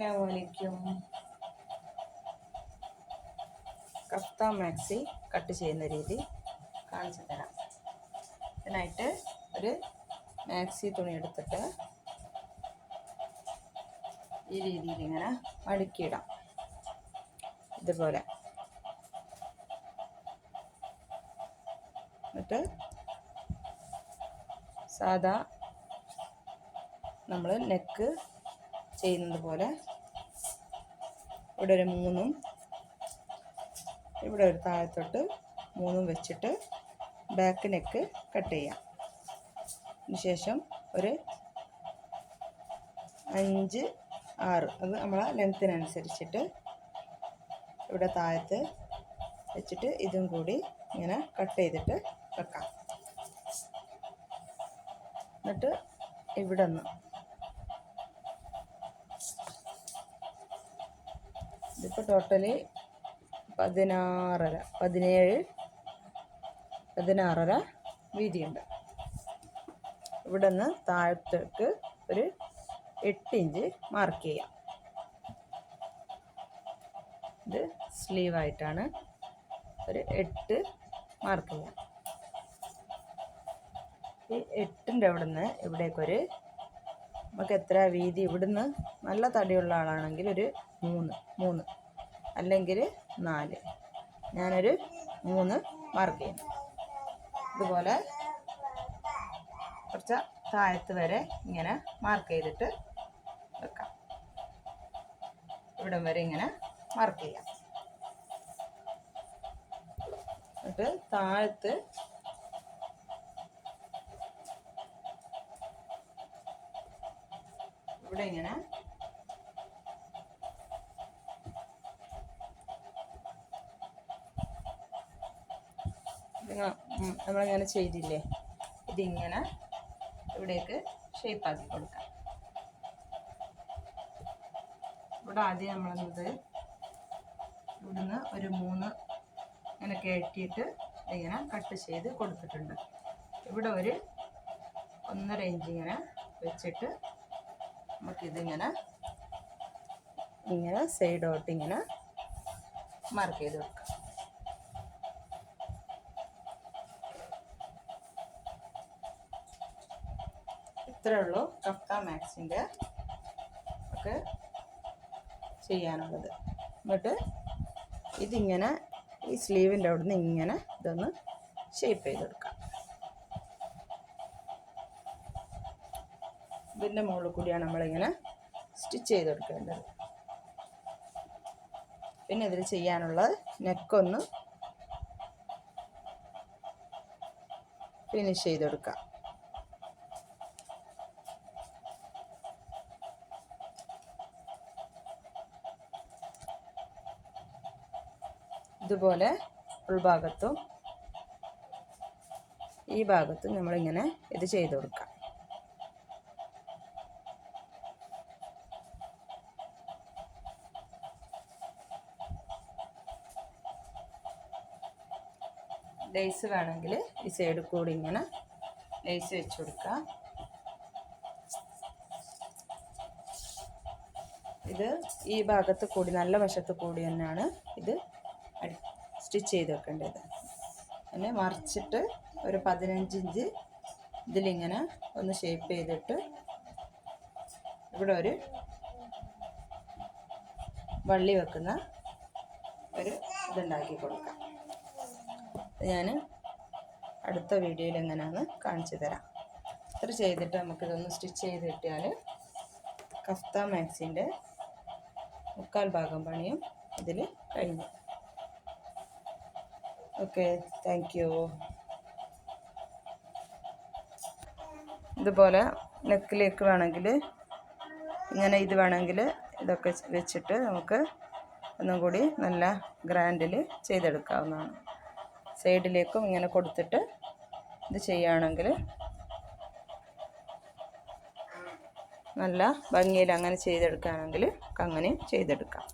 അസ്ലാമലൈക്കും കഫ്ത maxi cut ചെയ്യുന്ന രീതി കാണിച്ചു തരാം. ഇതിനായിട്ട് ഒരു മാക്സി തുണി എടുത്തിട്ട് ഈ രീതിയിൽ ഇങ്ങനെ മടുക്കിയിടാം. ഇതുപോലെ. എന്നിട്ട് സാധാ നമ്മൾ നെക്ക് ചെയ്യുന്നത് പോലെ ഇവിടെ ഒരു മൂന്നും ഇവിടെ ഒരു താഴത്തോട്ട് മൂന്നും വെച്ചിട്ട് ബാക്ക് നെക്ക് കട്ട് ചെയ്യാം. അതിനുശേഷം ഒരു അഞ്ച് ആറ് അത് നമ്മളെ ലെങ്ത്തിനനുസരിച്ചിട്ട് ഇവിടെ താഴത്ത് വെച്ചിട്ട് ഇതും കൂടി ഇങ്ങനെ കട്ട് ചെയ്തിട്ട് വെക്കാം. എന്നിട്ട് ഇവിടെ നിന്ന് ഇതിപ്പോൾ ടോട്ടൽ പതിനാറര പതിനേഴ് പതിനാറര വീതിയുണ്ട്. ഇവിടെ നിന്ന് താഴത്തേക്ക് ഒരു എട്ട് ഇഞ്ച് മാർക്ക് ചെയ്യാം. ഇത് സ്ലീവായിട്ടാണ് ഒരു എട്ട് മാർക്ക് ചെയ്യാം. ഈ എട്ടിന്റെ അവിടെ നിന്ന് ഇവിടേക്കൊരു നമുക്ക് എത്ര വീതി ഇവിടുന്ന് നല്ല തടിയുള്ള ആളാണെങ്കിൽ ഒരു മൂന്ന് മൂന്ന് അല്ലെങ്കിൽ നാല്. ഞാനൊരു മൂന്ന് മാർക്ക് ചെയ്യുന്നു. ഇതുപോലെ കുറച്ച് താഴത്ത് വരെ ഇങ്ങനെ മാർക്ക് ചെയ്തിട്ട് വെക്കാം. ഇവിടം വരെ ഇങ്ങനെ മാർക്ക് ചെയ്യാം. എന്നിട്ട് താഴത്ത് ഇവിടെ ഇങ്ങനെ. നമ്മളിങ്ങനെ ചെയ്തില്ലേ? ഇതിങ്ങനെ ഇവിടേക്ക് ഷേപ്പാക്കി കൊടുക്കാം. ഇവിടെ ആദ്യം നമ്മളത് ഇവിടുന്ന് ഒരു മൂന്ന് ഇങ്ങനെ കയറ്റിയിട്ട് ഇങ്ങനെ കട്ട് ചെയ്ത് കൊടുത്തിട്ടുണ്ട്. ഇവിടെ ഒരു ഒന്നര ഇഞ്ച് ഇങ്ങനെ വെച്ചിട്ട് നമുക്കിതിങ്ങനെ ഇങ്ങനെ സൈഡോട്ട് ഇങ്ങനെ മാർക്ക് ചെയ്ത് വെക്കുക ഇത്രേ ഉള്ളൂ കഫ്ത മാക്സിന്റെ ഒക്കെ ചെയ്യാനുള്ളത്. എന്നിട്ട് ഇതിങ്ങനെ ഈ സ്ലീവിന്റെ അവിടെ നിന്ന് ഇങ്ങനെ ഇതൊന്ന് ഷേപ്പ് ചെയ്തെടുക്കാം. ഇതിന്റെ മുകളിൽ കൂടിയാണ് നമ്മളിങ്ങനെ സ്റ്റിച്ച് ചെയ്തെടുക്കേണ്ടത്. പിന്നെ ഇതിൽ ചെയ്യാനുള്ളത് നെക്കൊന്ന് ഫിനിഷ് ചെയ്തെടുക്കാം. ഇതുപോലെ ഉൾഭാഗത്തും ഈ ഭാഗത്തും നമ്മളിങ്ങനെ ഇത് ചെയ്ത് കൊടുക്കാം ലേസ് വേണമെങ്കിൽ ഈ സൈഡ് കൂടി ഇങ്ങനെ ലേസ് വെച്ച് കൊടുക്കുക. ഇത് ഈ ഭാഗത്ത് കൂടി നല്ല വശത്ത് കൂടി തന്നെയാണ് ഇത് സ്റ്റിച്ച് ചെയ്ത് വെക്കേണ്ടത്. പിന്നെ മറിച്ചിട്ട് ഒരു പതിനഞ്ച് ഇഞ്ച് ഇതിലിങ്ങനെ ഒന്ന് ഷേപ്പ് ചെയ്തിട്ട് ഇവിടെ ഒരു വള്ളി വെക്കുന്ന ഒരു ഇതുണ്ടാക്കി കൊടുക്കാം. ഞാൻ അടുത്ത വീഡിയോയിൽ എങ്ങനെയാണ് കാണിച്ചു തരാം. ഇത്ര ചെയ്തിട്ട് നമുക്കിതൊന്ന് സ്റ്റിച്ച് ചെയ്ത് കിട്ടിയാൽ കഫ്ത മാക്സിന്റെ മുക്കാൽ ഭാഗം പണിയും ഇതിൽ കഴിഞ്ഞു. ഓക്കെ താങ്ക് യു ഇതുപോലെ നെക്കിലേക്ക് വേണമെങ്കിൽ ഇങ്ങനെ ഇത് വേണമെങ്കിൽ ഇതൊക്കെ വെച്ചിട്ട് നമുക്ക് ഒന്നും കൂടി നല്ല ഗ്രാൻഡിൽ ചെയ്തെടുക്കാവുന്നതാണ്. സൈഡിലേക്കും ഇങ്ങനെ കൊടുത്തിട്ട് ഇത് ചെയ്യുകയാണെങ്കിൽ നല്ല ഭംഗിയിൽ അങ്ങനെ ചെയ്തെടുക്കുകയാണെങ്കിൽ അങ്ങനെയും ചെയ്തെടുക്കാം.